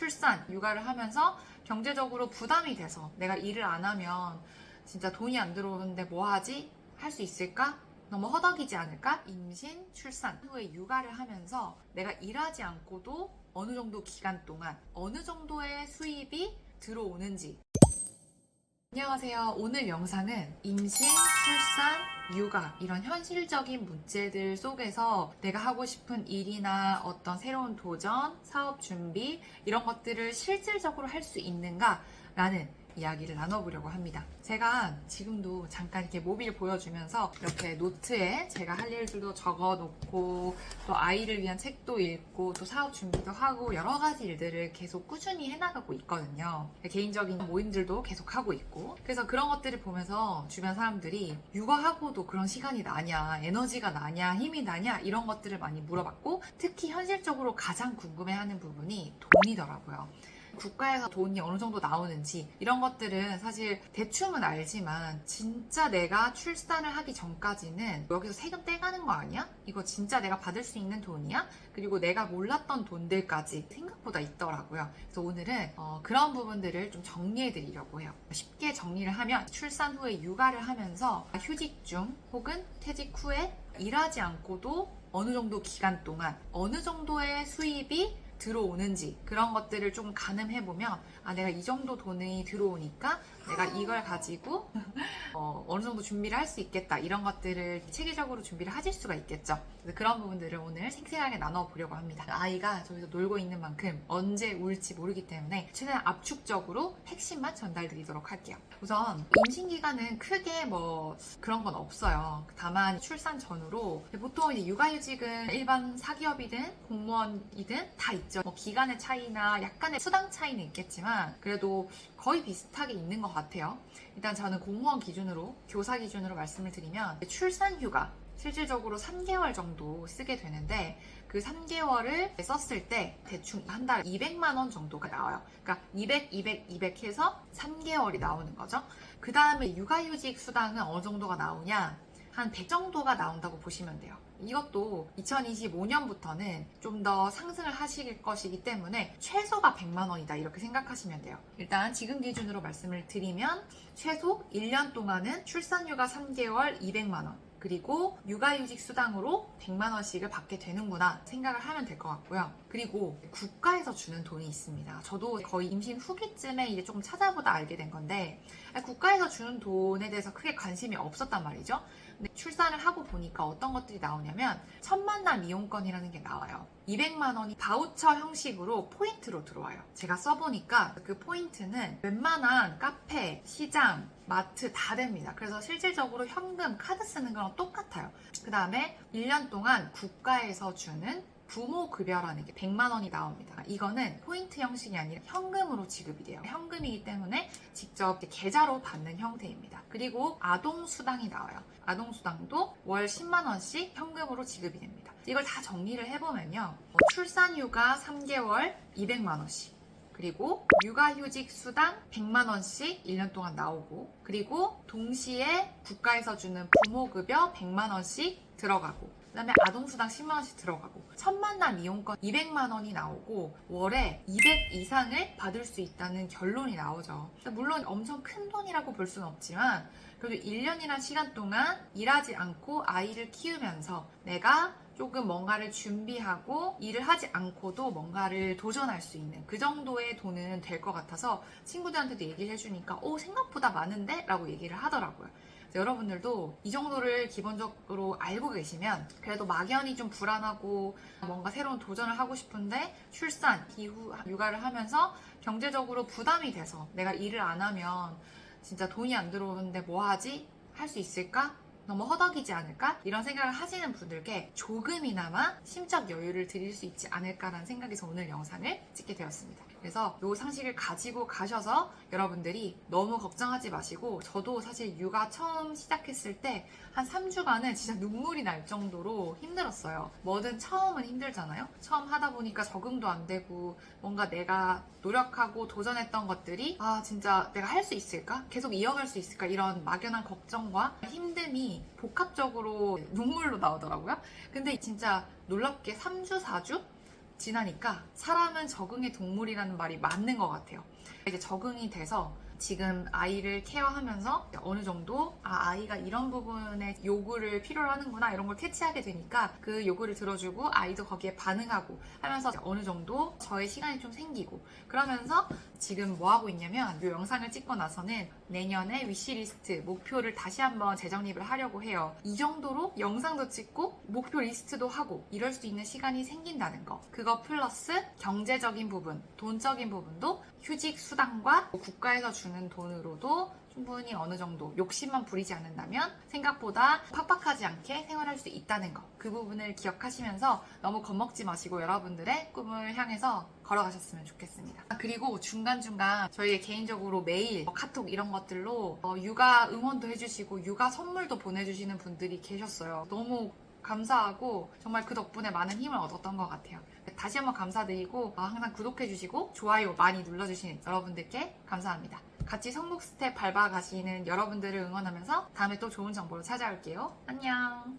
출산, 육아를 하면서 경제적으로 부담이 돼서 내가 일을 안 하면 진짜 돈이 안 들어오는데 뭐 하지? 할 수 있을까? 너무 허덕이지 않을까? 임신, 출산 후에 육아를 하면서 내가 일하지 않고도 어느 정도 기간 동안 어느 정도의 수입이 들어오는지 안녕하세요. 오늘 영상은 임신, 출산, 육아 이런 현실적인 문제들 속에서 내가 하고 싶은 일이나 어떤 새로운 도전, 사업 준비 이런 것들을 실질적으로 할 수 있는가 라는 이야기를 나눠보려고 합니다. 제가 지금도 잠깐 이렇게 모비를 보여주면서 이렇게 노트에 제가 할 일들도 적어 놓고 또 아이를 위한 책도 읽고 또 사업 준비도 하고 여러 가지 일들을 계속 꾸준히 해나가고 있거든요. 개인적인 모임들도 계속 하고 있고 그래서 그런 것들을 보면서 주변 사람들이 육아하고도 그런 시간이 나냐 에너지가 나냐 힘이 나냐 이런 것들을 많이 물어봤고 특히 현실적으로 가장 궁금해하는 부분이 돈이더라고요. 국가에서 돈이 어느 정도 나오는지 이런 것들은 사실 대충은 알지만 진짜 내가 출산을 하기 전까지는 여기서 세금 떼가는 거 아니야? 이거 진짜 내가 받을 수 있는 돈이야? 그리고 내가 몰랐던 돈들까지 생각보다 있더라고요. 그래서 오늘은 어, 그런 부분들을 좀 정리해 드리려고 해요. 쉽게 정리를 하면 출산 후에 육아를 하면서 휴직 중 혹은 퇴직 후에 일하지 않고도 어느 정도 기간 동안 어느 정도의 수입이 들어오는지 그런 것들을 좀 가늠해 보면 아 내가 이 정도 돈이 들어오니까 내가 이걸 가지고 어, 어느 정도 준비를 할 수 있겠다. 이런 것들을 체계적으로 준비를 하실 수가 있겠죠. 그런 부분들을 오늘 생생하게 나눠보려고 합니다. 아이가 저기서 놀고 있는 만큼 언제 울지 모르기 때문에 최대한 압축적으로 핵심만 전달드리도록 할게요. 우선 임신 기간은 크게 뭐 그런 건 없어요. 다만 출산 전후로 보통 이제 육아휴직은 일반 사기업이든 공무원이든 다 있죠. 뭐 기간의 차이나 약간의 수당 차이는 있겠지만 그래도 거의 비슷하게 있는 것 같아요. 일단 저는 공무원 기준으로, 교사 기준으로 말씀을 드리면 출산 휴가 실질적으로 3개월 정도 쓰게 되는데 그 3개월을 썼을 때 대충 한 달 200만 원 정도가 나와요. 그러니까 200, 200, 200 해서 3개월이 나오는 거죠. 그 다음에 육아휴직 수당은 어느 정도가 나오냐? 한 100 정도가 나온다고 보시면 돼요. 이것도 2025년부터는 좀 더 상승을 하실 것이기 때문에 최소가 100만 원이다 이렇게 생각하시면 돼요. 일단 지금 기준으로 말씀을 드리면 최소 1년 동안은 출산휴가 3개월 200만 원 그리고 육아휴직 수당으로 100만 원씩을 받게 되는구나 생각을 하면 될 것 같고요. 그리고 국가에서 주는 돈이 있습니다. 저도 거의 임신 후기쯤에 이제 조금 찾아보다 알게 된 건데 국가에서 주는 돈에 대해서 크게 관심이 없었단 말이죠. 근데 출산을 하고 보니까 어떤 것들이 나오냐면 천만남 이용권이라는 게 나와요. 200만 원이 바우처 형식으로 포인트로 들어와요. 제가 써보니까 그 포인트는 웬만한 카페, 시장, 마트 다 됩니다. 그래서 실질적으로 현금, 카드 쓰는 거랑 똑같아요. 그 다음에 1년 동안 국가에서 주는 부모 급여라는 게 100만 원이 나옵니다. 이거는 포인트 형식이 아니라 현금으로 지급이 돼요. 현금이기 때문에 직접 계좌로 받는 형태입니다. 그리고 아동 수당이 나와요. 아동 수당도 월 10만 원씩 현금으로 지급이 됩니다. 이걸 다 정리를 해보면요. 출산 휴가 3개월 200만 원씩 그리고 육아휴직 수당 100만 원씩 1년 동안 나오고 그리고 동시에 국가에서 주는 부모급여 100만 원씩 들어가고 그다음에 아동수당 10만 원씩 들어가고 천만남 이용권 200만 원이 나오고 월에 200 이상을 받을 수 있다는 결론이 나오죠. 물론 엄청 큰 돈이라고 볼 수는 없지만 그래도 1년이란 시간 동안 일하지 않고 아이를 키우면서 내가 조금 뭔가를 준비하고 일을 하지 않고도 뭔가를 도전할 수 있는 그 정도의 돈은 될 것 같아서 친구들한테도 얘기를 해주니까 오 생각보다 많은데? 라고 얘기를 하더라고요. 여러분들도 이 정도를 기본적으로 알고 계시면 그래도 막연히 좀 불안하고 뭔가 새로운 도전을 하고 싶은데 출산, 기후, 육아를 하면서 경제적으로 부담이 돼서 내가 일을 안 하면 진짜 돈이 안 들어오는데 뭐 하지? 할 수 있을까? 너무 허덕이지 않을까? 이런 생각을 하시는 분들께 조금이나마 심적 여유를 드릴 수 있지 않을까라는 생각에서 오늘 영상을 찍게 되었습니다. 그래서 이 상식을 가지고 가셔서 여러분들이 너무 걱정하지 마시고 저도 사실 육아 처음 시작했을 때 한 3주간은 진짜 눈물이 날 정도로 힘들었어요. 뭐든 처음은 힘들잖아요. 처음 하다 보니까 적응도 안 되고 뭔가 내가 노력하고 도전했던 것들이 아 진짜 내가 할 수 있을까? 계속 이어갈 수 있을까? 이런 막연한 걱정과 힘듦이 복합적으로 눈물로 나오더라고요. 근데 진짜 놀랍게 3주, 4주? 지나니까 사람은 적응의 동물이라는 말이 맞는 것 같아요. 이제 적응이 돼서 지금 아이를 케어하면서 어느 정도 아, 아이가 이런 부분에 요구를 필요로 하는구나 이런 걸 캐치하게 되니까 그 요구를 들어주고 아이도 거기에 반응하고 하면서 어느 정도 저의 시간이 좀 생기고 그러면서 지금 뭐 하고 있냐면 이 영상을 찍고 나서는 내년에 위시리스트 목표를 다시 한번 재정립을 하려고 해요. 이 정도로 영상도 찍고 목표 리스트도 하고 이럴 수 있는 시간이 생긴다는 거. 그거 플러스 경제적인 부분, 돈적인 부분도 휴직 수당과 국가에서 주는 돈으로도 충분히 어느 정도 욕심만 부리지 않는다면 생각보다 팍팍하지 않게 생활할 수 있다는 거. 그 부분을 기억하시면서 너무 겁먹지 마시고 여러분들의 꿈을 향해서 걸어가셨으면 좋겠습니다. 아, 그리고 중간중간 저희 개인적으로 메일, 뭐 카톡 이런 것들로 어, 육아 응원도 해주시고 육아 선물도 보내주시는 분들이 계셨어요. 너무 감사하고 정말 그 덕분에 많은 힘을 얻었던 것 같아요. 다시 한번 감사드리고 어, 항상 구독해주시고 좋아요 많이 눌러주시는 여러분들께 감사합니다. 같이 성공 스텝 밟아가시는 여러분들을 응원하면서 다음에 또 좋은 정보로 찾아올게요. 안녕.